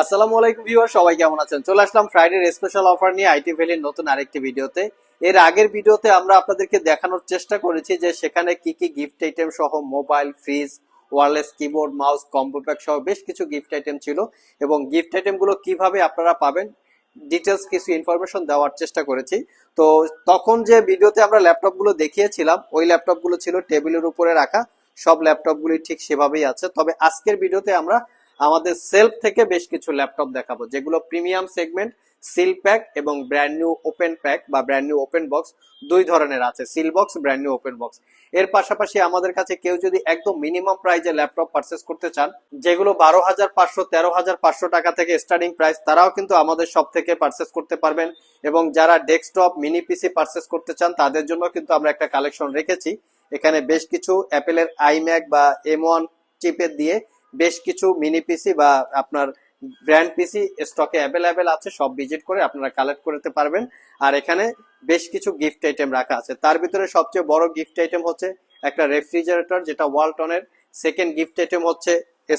আসসালামু আলাইকুম ভিউয়ার, সবাই কেমন আছেন? চলে আসলাম ফ্রাইডের স্পেশাল অফার নিয়ে আইটি ভ্যালির নতুন আরেকটি ভিডিওতে। এর আগের ভিডিওতে আমরা আপনাদেরকে দেখানোর চেষ্টা করেছি যে সেখানে কি কি গিফট আইটেম সহ mobile fridge wireless keyboard mouse combo pack সহ বেশ কিছু গিফট আইটেম ছিল এবং গিফট আইটেমগুলো কীভাবে আপনারা পাবেন ডিটেলস কিছু ইনফরমেশন দেওয়ার চেষ্টা করেছি। তো তখন যে ভিডিওতে আমরা ল্যাপটপগুলো দেখিয়েছিলাম, ওই ল্যাপটপগুলো ছিল টেবিলের উপরে রাখা। সব ল্যাপটপগুলি ঠিক সেভাবেই আছে। তবে আজকের ভিডিওতে আমরা আমাদের সেলফ থেকে বেশ কিছু ল্যাপটপ দেখাবো, যেগুলো প্রিমিয়াম সেগমেন্ট, সিল প্যাক এবং ব্র্যান্ড নিউ ওপেন প্যাক বা ব্র্যান্ড নিউ ওপেন বক্স দুই ধরনের আছে, seal box, brand new open box. এর পাশাপাশি আমাদের কাছে কেউ যদি একদম মিনিমাম প্রাইজে ল্যাপটপ পারচেস করতে চান, যেগুলো বারো হাজার পাঁচশো, তেরো হাজার পাঁচশো টাকা থেকে স্টার্টিং প্রাইস তারাও কিন্তু আমাদের সব থেকে পারচেস করতে পারবেন এবং যারা ডেস্কটপ মিনি পিসি পারচেস করতে চান, তাদের জন্য কিন্তু আমরা একটা কালেকশন রেখেছি। এখানে বেশ কিছু অ্যাপেলের আইম্যাক বা এম ওয়ান চিপের দিয়ে বেশ কিছু মিনি পিসি বা আপনার ব্র্যান্ড পিসি স্টকে অ্যাভেলেবেল আছে, সব ভিজিট করে আপনারা কালেক্ট করতে পারবেন। আর এখানে বেশ কিছু গিফট আইটেম রাখা আছে। তার ভিতরে সবচেয়ে বড় গিফট আইটেম হচ্ছে একটা রেফ্রিজারেটর যেটা ওয়ালটনের সেকেন্ড গিফট আইটেম হচ্ছে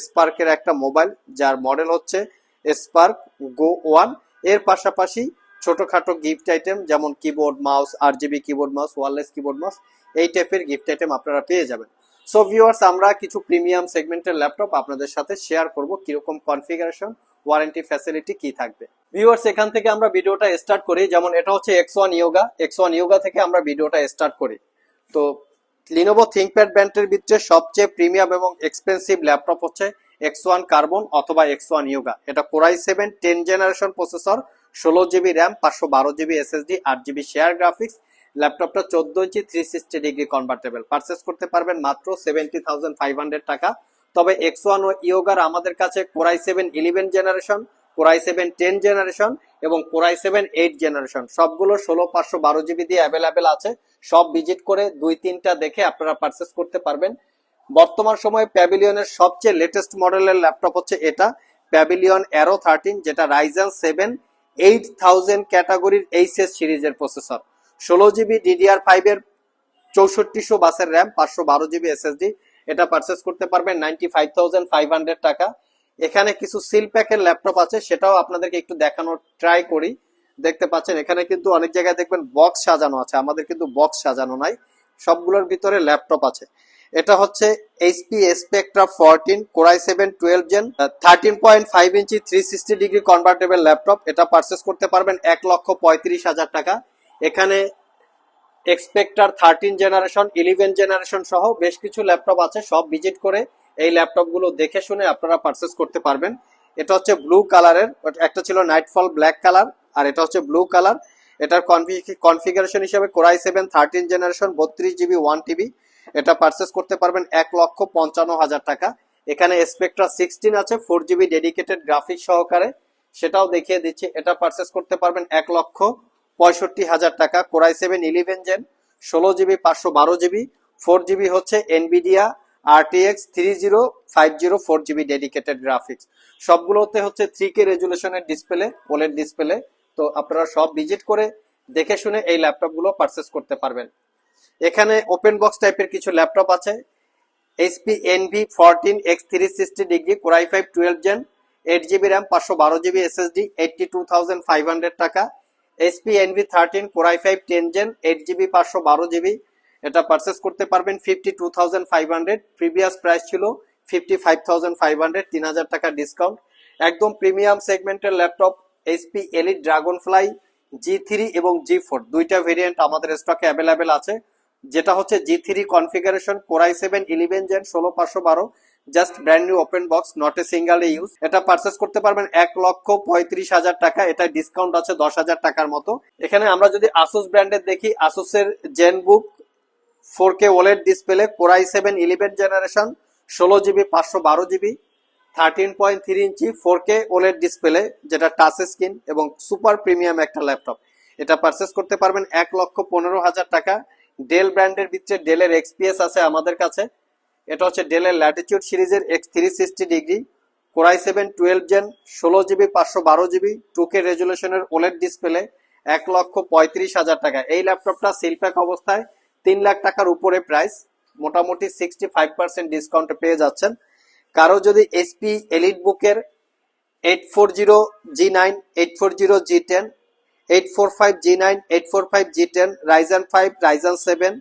স্পার্কের একটা মোবাইল যার মডেল হচ্ছে স্পার্ক গো ওয়ানের পাশাপাশি ছোটখাটো গিফট আইটেম যেমন keyboard mouse RGB keyboard mouse wireless keyboard mouse এই টাইপের গিফট আইটেম আপনারা পেয়ে যাবেন। সো ভিউয়ার্স আমরা কিছু প্রিমিয়াম সেগমেন্টের ল্যাপটপ আপনাদের সাথে শেয়ার করব। কীরকম কনফিগারেশন ওয়ারেন্টি ফ্যাসিলিটি কি থাকবে। ভিউয়ার্স এখান থেকে আমরা ভিডিওটা স্টার্ট করি। যেমন এটা হচ্ছে X one Yoga X one Yoga থেকে আমরা ভিডিওটা স্টার্ট করি। তো লিনোভো থিঙ্কপ্যাড ব্র্যান্ডের ভিতরে সবচেয়ে প্রিমিয়াম এবং এক্সপেন্সিভ ল্যাপটপ হচ্ছে এক্স ওয়ান কার্বন অথবা এক্স ওয়ান ইয়োগা এটা core i seven ten generation processor ষোলো জিবি র্যাম পাঁচশো বারো জিবি এসএসডি আট জিবি শেয়ার গ্রাফিক্স ল্যাপটপটা চোদ্দ inch three sixty degree convertible purchase করতে পারবেন মাত্র সেভেন্টি থাউজেন্ড ফাইভ হান্ড্রেড টাকা। তবে এক্স ওয়ান ও ইয়োগার আমাদের কাছে core i seven eleven generation core i seven ten generation এবং core i seven eight generation সবগুলো ষোলো, পাঁচশো, বারো জিবি দিয়ে অ্যাভেলেবেল আছে। সব ভিজিট করে দুই, তিনটা দেখে আপনারা পারচেস করতে পারবেন। বর্তমান সময়ে প্যাভিলিয়নের সবচেয়ে লেটেস্ট মডেলের ল্যাপটপ হচ্ছে এটা। প্যাভিলিয়ন অ্যারো থার্টিন যেটা রাইজেন সেভেন এইট থাউজেন্ড ক্যাটাগরির এইচএস সিরিজের প্রসেসর ষোলো জিবি ডিডিআর ফাইভ এর চৌষট্টিশো বাসের র্যাম পাঁচশো বারো জিবি এসএসডি এটা পারচেস করতে পারবেন ninety five thousand five hundred টাকা। এখানে কিছু সিল প্যাকের ল্যাপটপ আছে, সেটাও আপনাদেরকে একটু দেখানোর ট্রাই করি। দেখতে পাচ্ছেন, এখানে কিন্তু অনেক জায়গায় দেখবেন বক্স সাজানো আছে। আমাদের কিন্তু বক্স সাজানো নাই, সবগুলোর ভিতরে ল্যাপটপ আছে। এটা হচ্ছে HP Spectre fourteen core i seven twelve gen thirteen point five inch three sixty degree convertible laptop এটা পারচেস করতে পারবেন এক লক্ষ পঁয়ত্রিশ হাজার টাকা। এখানে এক্সপেক্টার থার্টিন জেনারেশন ইলেভেন জেনারেশন সহ বেশ কিছু ল্যাপটপ আছে, সব ভিজিট করে এই ল্যাপটপগুলো দেখে শুনে আপনারা পারচেস করতে পারবেন। এটা হচ্ছে ব্লু কালারের একটা ছিল নাইটফল ব্ল্যাক কালার আর এটা হচ্ছে ব্লু কালার এটার কনফিগারেশন হিসেবে core i seven thirteen generation বত্রিশ জিবি ওয়ান টিবি এটা পারচেস করতে পারবেন এক লক্ষ পঞ্চান্ন হাজার টাকা। এখানে স্পেকট্রা সিক্সটিন আছে ফোর জিবি ডেডিকেটেড গ্রাফিক সহকারে। সেটাও দেখিয়ে দিচ্ছি। এটা পারচেস করতে পারবেন এক লক্ষ পঁয়ষট্টি হাজার টাকা। Core i seven eleven gen ষোলো জিবি, পাঁচশো বারো জিবি ফোর জিবি হচ্ছে Nvidia RTX three zero five zero four GB dedicated graphics সবগুলোতে হচ্ছে থ্রি কে রেজুলেশনের ডিসপ্লে ওলের ডিসপ্লে তো আপনারা সব ভিজিট করে দেখে শুনে এই ল্যাপটপগুলো পারচেস করতে পারবেন। এখানে ওপেন বক্স টাইপের কিছু ল্যাপটপ আছে। HP Envy fourteen X three sixty degree core i five twelve gen eight GB RAM পাঁচশো বারো GB SSD eighty two thousand five hundred টাকা। HP Envy thirteen core i five ten gen eight GB পাঁচশো বারো GB এটা purchase করতে পারবেন fifty two thousand five hundred previous price ছিল fifty five thousand five hundred তিন হাজার টাকা ডিসকাউন্ট একদম প্রিমিয়াম সেগমেন্টের laptop HP Elite Dragonfly G three এবং জি ফোর দুইটা ভেরিয়েন্ট আমাদের স্টকে অ্যাভেলেবেল আছে। যেটা হচ্ছে G three configuration core i seven eleven gen ষোলো, পাঁচশো বারো। Just brand new open box not a single use এটা পারচেস করতে পারবেন এক লক্ষ পঁয়ত্রিশ হাজার টাকা, এটা ডিসকাউন্ট আছে দশ হাজার টাকার মতো। এখানে আমরা যদি আসুস ব্র্যান্ডের দেখি আসুসের Zen book four K OLED display core i seven eleven generation ষোলো জিবি পাঁচশো বারো জিবি থার্টিন পয়েন্ট থ্রি ইঞ্চি ফোর কে ওলেড ডিসপ্লে যেটা টাচ স্ক্রিন এবং সুপার প্রিমিয়াম একটা ল্যাপটপ এটা পারচেস করতে পারবেন এক লক্ষ পনেরো হাজার টাকা। ডেল ব্র্যান্ডের ভিতরে ডেলের এক্সপিএস আছে আমাদের কাছে। এটা হচ্ছে ডেলের ল্যাটিচিউড সিরিজের X three sixty degree core i seven twelve gen ষোলো জিবি, পাঁচশো বারো জিবি টু কে রেজুলেশনের ওলেড ডিসপ্লে এক লক্ষ পঁয়ত্রিশ হাজার টাকা। এই ল্যাপটপটা সিলপ্যাক অবস্থায় তিন লাখ টাকার উপরে প্রাইস মোটামুটি সিক্সটি ফাইভ পার্সেন্ট ডিসকাউন্টে পেয়ে যাচ্ছেন। কারও যদি এসপি এলিট বুকের eight four zero G nine eight four zero G ten eight four five G nine eight four five G ten Ryzen five Ryzen seven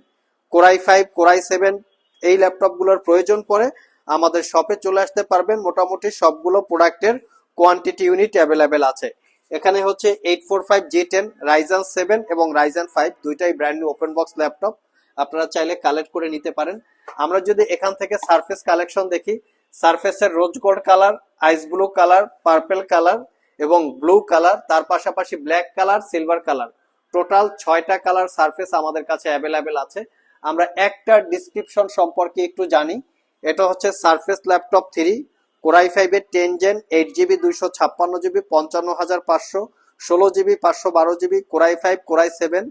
core i five core i seven এই ল্যাপটপগুলোর প্রয়োজন পড়ে, আমাদের শপে চলে আসতে পারবেন। মোটামুটি সবগুলো প্রোডাক্টের কোয়ান্টিটি ইউনিট অ্যাভেলেবেল আছে। এখানে হচ্ছে eight four five G ten Ryzen seven এবং রাইজান ফাইভ দুইটাই brand new open box laptop. আপনারা চাইলে কালেক্ট করে নিতে পারেন। আমরা যদি এখান থেকে সারফেস কালেকশন দেখি সারফেসের rose gold colour ice blue colour purple colour এবং ব্লু কালার তার পাশাপাশি black colour silver colour total ছয়টা কালার সারফেস আমাদের কাছে অ্যাভেলেবেল আছে। আমরা একটা ডিসক্রিপশন সম্পর্কে একটু জানি। এটা হচ্ছে Surface laptop three core i ফাইভের টেন জেন এইট জিবি দুইশো ছাপ্পান্ন জিবি পঞ্চান্ন হাজার পাঁচশো, ষোলো জিবি পাঁচশো বারো GB core i five core i seven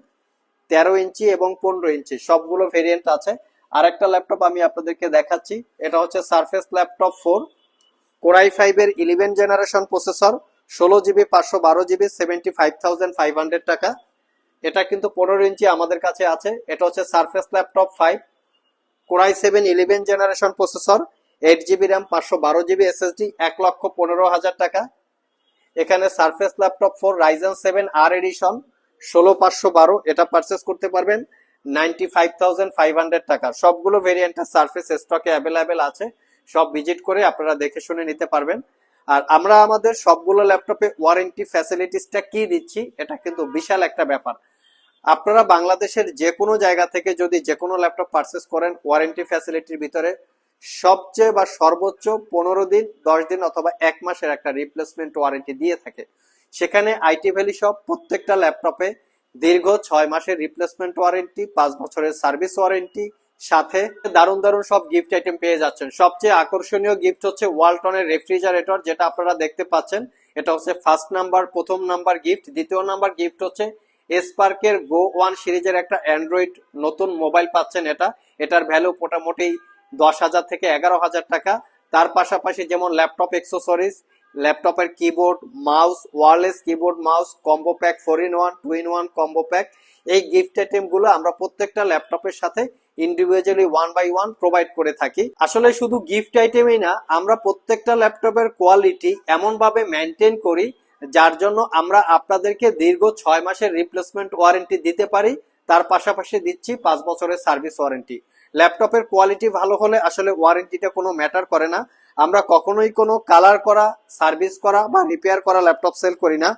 তেরো ইঞ্চি এবং পনেরো ইঞ্চি, সবগুলো ভেরিয়েন্ট আছে। আরেকটা ল্যাপটপ আমি আপনাদেরকে দেখাচ্ছি, এটা হচ্ছে Surface laptop four core i ফাইভের ইলেভেন জেনারেশন প্রসেসর ষোলো জিবি পাঁচশো বারো GB seventy five thousand five hundred টাকা। এটা কিন্তু পনেরো ইঞ্চি আমাদের কাছে আছে। এটা হচ্ছে Surface laptop five core i seven eleven generation processor eight GB RAM পাঁচশো বারো জিবি এসএসডি এক লক্ষ পনেরো হাজার টাকা। এখানে Surface laptop four Ryzen seven আর এডিশন ষোলো পাঁচশো বারো, এটা পারচেস করতে পারবেন। Ninety five thousand five hundred টাকা। সবগুলো ভেরিয়েন্টের সার্ফেস স্টকে অ্যাভেলেবেল আছে। সব ভিজিট করে আপনারা দেখে শুনে নিতে পারবেন। আর আমরা আমাদের সবগুলো ল্যাপটপে ওয়ারেন্টি ফ্যাসিলিটিসটা কি দিচ্ছি, এটা কিন্তু বিশাল একটা ব্যাপার। আপনারা বাংলাদেশের যে কোনো জায়গা থেকে যদি যে কোনো ল্যাপটপ পারচেস করেন ওয়ারেন্টি ফ্যাসিলিটির ভিতরে, সবচেয়ে বা সর্বোচ্চ পনেরো দিন, দশ দিন অথবা এক মাসের একটা রিপ্লেসমেন্ট ওয়ারেন্টি দিয়ে থাকে। সেখানে আইটি ভ্যালি সব প্রত্যেকটা ল্যাপটপে দীর্ঘ ছয় মাসের রিপ্লেসমেন্ট ওয়ারেন্টি পাঁচ বছরের সার্ভিস ওয়ারেন্টি সাথে দারুণ দারুণ সব গিফট আইটেম পেয়ে যাচ্ছেন। সবচেয়ে আকর্ষণীয় গিফট হচ্ছে ওয়ালটনের রেফ্রিজারেটর যেটা আপনারা দেখতে পাচ্ছেন। এটা হচ্ছে ফার্স্ট নাম্বার প্রথম নাম্বার গিফট দ্বিতীয় নাম্বার গিফট হচ্ছে এসপার্কের গো ওয়ান সিরিজের একটা অ্যান্ড্রয়েড নতুন মোবাইল পাচ্ছেন এটা। এটার ভ্যালু মোটামুটি দশ হাজার থেকে এগারো হাজার টাকা। তার পাশাপাশি যেমন ল্যাপটপ এক্সেসরিজ ল্যাপটপের keyboard mouse wireless keyboard mouse combo pack four in one two in one combo pack এই গিফট আইটেমগুলো আমরা প্রত্যেকটা ল্যাপটপের সাথে individually one by one provide করে থাকি। আসলে শুধু গিফট আইটেমই না, আমরা প্রত্যেকটা ল্যাপটপের কোয়ালিটি এমন ভাবে মেনটেন করি যার জন্য আমরা আপনাদেরকে দীর্ঘ ছয় মাসের রিপ্লেসমেন্ট ওয়ারেন্টি দিতে পারি। তার পাশাপাশি দিচ্ছি পাঁচ বছরের সার্ভিস ওয়ারেন্টি ল্যাপটপের কোয়ালিটি ভালো হলে আসলে ওয়ারেন্টিটা কোনো ম্যাটার করে না। আমরা কখনোই কোনো কালার করা সার্ভিস করা বা রিপেয়ার করা ল্যাপটপ সেল করি না।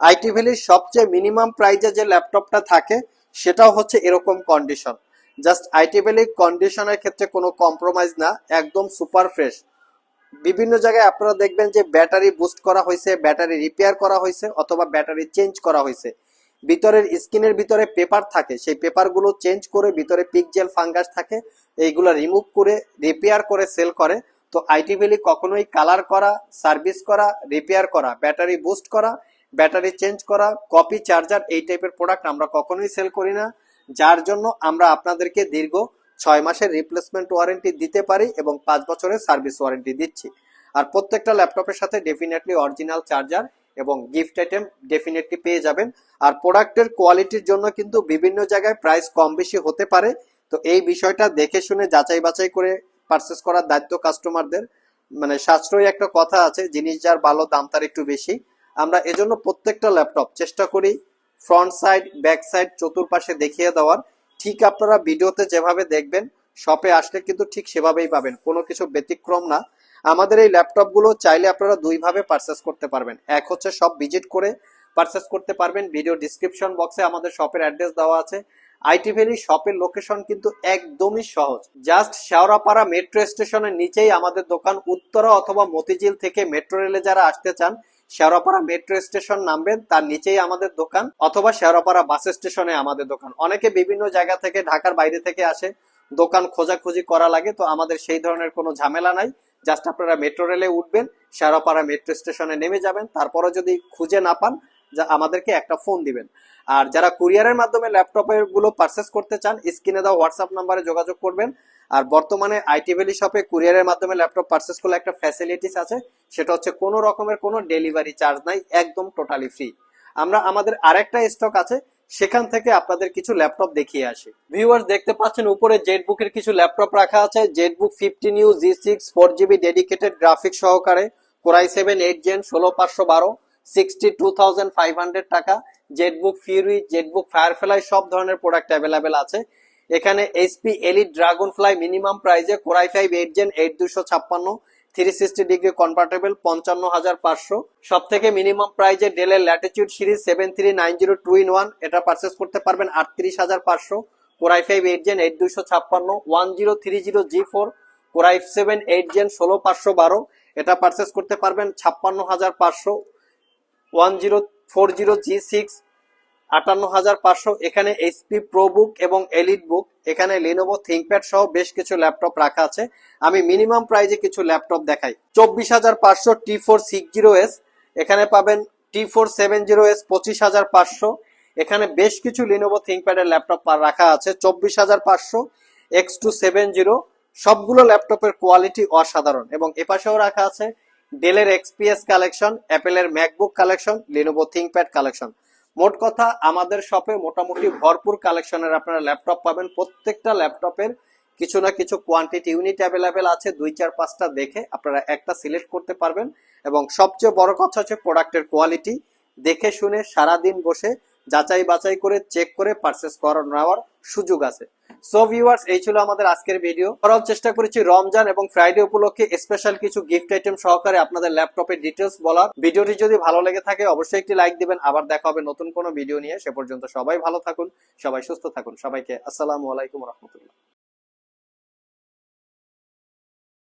আইটি ভ্যালির সবচেয়ে মিনিমাম প্রাইজে যে ল্যাপটপটা থাকে, সেটাও হচ্ছে এরকম কন্ডিশন জাস্ট আইটি ভ্যালি কন্ডিশনের ক্ষেত্রে কোনো কম্প্রোমাইজ না, একদম সুপার ফ্রেশ বিভিন্ন জায়গায় আপনারা দেখবেন যে ব্যাটারি বুস্ট করা হয়েছে, ব্যাটারি রিপেয়ার করা হয়েছে অথবা ব্যাটারি চেঞ্জ করা হয়েছে। ভিতরের স্কিনের ভিতরে পেপার থাকে, সেই পেপারগুলো চেঞ্জ করে ভিতরে পিকজেল ফাঙ্গাস থাকে, এইগুলো রিমুভ করে রিপেয়ার করে সেল করে। তো আইটি ভ্যালি কখনোই কালার করা সার্ভিস করা রিপেয়ার করা, ব্যাটারি বুস্ট করা, ব্যাটারি চেঞ্জ করা কপি চার্জার এই টাইপের প্রোডাক্ট আমরা কখনোই সেল করি না। যার জন্য আমরা আপনাদেরকে দীর্ঘ ছয় মাসের রিপ্লেসমেন্ট ওয়ারেন্টি দিতে পারি এবং পাঁচ বছরের সার্ভিস ওয়ারেন্টি দিচ্ছি। আর প্রত্যেকটা ল্যাপটপের সাথে ডেফিনেটলি অরিজিনাল চার্জার এবং গিফট আইটেম ডেফিনেটলি পেয়ে যাবেন। আর প্রোডাক্টের কোয়ালিটির জন্য কিন্তু বিভিন্ন জায়গায় প্রাইস কম বেশি হতে পারে। তো এই বিষয়টা দেখে শুনে যাচাই বাছাই করে পারচেস করার দায়িত্ব কাস্টমারদের মানে সাশ্রয়ী একটা কথা আছে, জিনিস যার ভালো, দাম তার একটু বেশি। আমরা এজন্য প্রত্যেকটা ল্যাপটপ চেষ্টা করি ফ্রন্ট সাইড ব্যাক সাইড চতুর্পাশে দেখিয়ে দেওয়ার। ঠিক আপনারা ভিডিওতে যেভাবে দেখবেন শপে আসলে কিন্তু ঠিক সেভাবেই পাবেন। কোনো কিছু ব্যতিক্রম না। আমাদের এই ল্যাপটপগুলো চাইলে আপনারা দুইভাবে পারচেস করতে পারবেন। এক হচ্ছে সব ভিজিট করে পারচেস করতে পারবেন। ভিডিও ডিসক্রিপশন বক্সে আমাদের শপের অ্যাড্রেস দেওয়া আছে। আইটি ভ্যালি শপের লোকেশন কিন্তু একদমই সহজ। জাস্ট শেওড়াপাড়া মেট্রো স্টেশনের নিচেই আমাদের দোকান, উত্তরা অথবা মতিঝিল থেকে মেট্রো রেলে যারা আসতে চান, শেওড়াপাড়া মেট্রো স্টেশন নামবেন, তার নিচেই আমাদের দোকান, অথবা শেওড়াপাড়া বাস স্টেশনে আমাদের দোকান। অনেকে বিভিন্ন জায়গা থেকে, ঢাকার বাইরে থেকে আসে, দোকান খোঁজাখুঁজি করা লাগে, তো আমাদের সেই ধরনের কোনো ঝামেলা নাই। জাস্ট আপনারা মেট্রো রেলে উঠবেন, শেওড়াপাড়া মেট্রো স্টেশনে নেমে যাবেন তারপরে যদি খুঁজে না পান যা আমাদেরকে একটা ফোন দিবেন। আর যারা কুরিয়ারের মাধ্যমে ল্যাপটপেরগুলো পারচেস করতে চান, স্ক্রিনে দেওয়া হোয়াটসঅ্যাপ নাম্বারে যোগাযোগ করবেন। আর বর্তমানে আইটি ভ্যালি শপে কুরিয়ারের মাধ্যমে ল্যাপটপ পারচেস করলে একটা ফ্যাসিলিটিস আছে, সেটা হচ্ছে কোনো রকমের কোনো ডেলিভারি চার্জ নাই, একদম টোটালি ফ্রি আমরা, আমাদের আরেকটা স্টক আছে, সেখান থেকে আপনাদের কিছু ল্যাপটপ দেখিয়ে আসি। ভিউয়ার্স দেখতে পাচ্ছেন উপরে জেড বুকের কিছু ল্যাপটপ রাখা আছে Z book fifteen U G six four GB dedicated graphics সহকারে core i seven eight gen ষোলো পাঁচশো বারো। Sixty two thousand five hundred টাকা জেটবুক ফিউরি জেটবুক ফায়ারফ্লাই সব ধরনের প্রোডাক্ট অ্যাভেলেবেল আছে। এখানে HP elite dragon fly minimum প্রাইজে core i five eight gen eight দুশো ছাপ্পান্ন থ্রি সিক্সটি ডিগ্রি কনভার্টেবল পঞ্চান্ন হাজার পাঁচশো। সব থেকে মিনিমাম প্রাইজে ডেলের latitude series seven three nine zero two in one এটা পারচেস করতে পারবেন আটত্রিশ হাজার পাঁচশো। Core i five eight gen eight দুশো ছাপ্পান্ন one zero three zero G four core i seven eight gen ষোলো পাঁচশো বারো, এটা পারচেস করতে পারবেন ছাপ্পান্ন হাজার পাঁচশো। One zero four zero G six আটান্ন হাজার পাঁচশো, এখানে এইচপি প্রো বুক এবং এলিট বুক এখানে লিনোভো থিঙ্কপ্যাড সহ বেশ কিছু ল্যাপটপ রাখা আছে। আমি মিনিমাম প্রাইজে কিছু ল্যাপটপ দেখাই। চব্বিশ হাজার পাঁচশো T four six zero S এখানে পাবেন T four seven zero S পঁচিশ হাজার পাঁচশো, এখানে বেশ কিছু লিনোভো থিঙ্কপ্যাডের ল্যাপটপ রাখা আছে। চব্বিশ হাজার পাঁচশো এক্স টু সেভেন জিরো সবগুলো ল্যাপটপের কোয়ালিটি অসাধারণ এবং এপাশেও রাখা আছে ডেলের এক্সপিএস কালেকশন অ্যাপেলের MacBook collection Lenovo ThinkPad collection মোট কথা, আমাদের শপে মোটামুটি ভরপুর কালেকশনের আপনারা ল্যাপটপ পাবেন। প্রত্যেকটা ল্যাপটপের কিছু না কিছু কোয়ান্টিটি ইউনিট অ্যাভেলেবেল আছে। দুই, চার, পাঁচটা দেখে আপনারা একটা সিলেক্ট করতে পারবেন। এবং সবচেয়ে বড় কথা হচ্ছে প্রোডাক্টের কোয়ালিটি দেখে শুনে সারাদিন বসে যাচাই বাছাই করে চেক করে পারচেস করার নেওয়ার সুযোগ আছে। সো ভিউয়ার্স এই ছিল আমাদের আজকের ভিডিও করার চেষ্টা করেছি রমজান এবং ফ্রাইডে উপলক্ষে স্পেশাল কিছু গিফট আইটেম সহকারে আপনাদের ল্যাপটপের ডিটেলস বলার। ভিডিওটি যদি ভালো লেগে থাকে, অবশ্যই একটি লাইক দিবেন। আবার দেখা হবে নতুন কোনো ভিডিও নিয়ে। সে পর্যন্ত সবাই ভালো থাকুন, সবাই সুস্থ থাকুন। সবাইকে আসসালামু আলাইকুম রহমতুল্লাহ।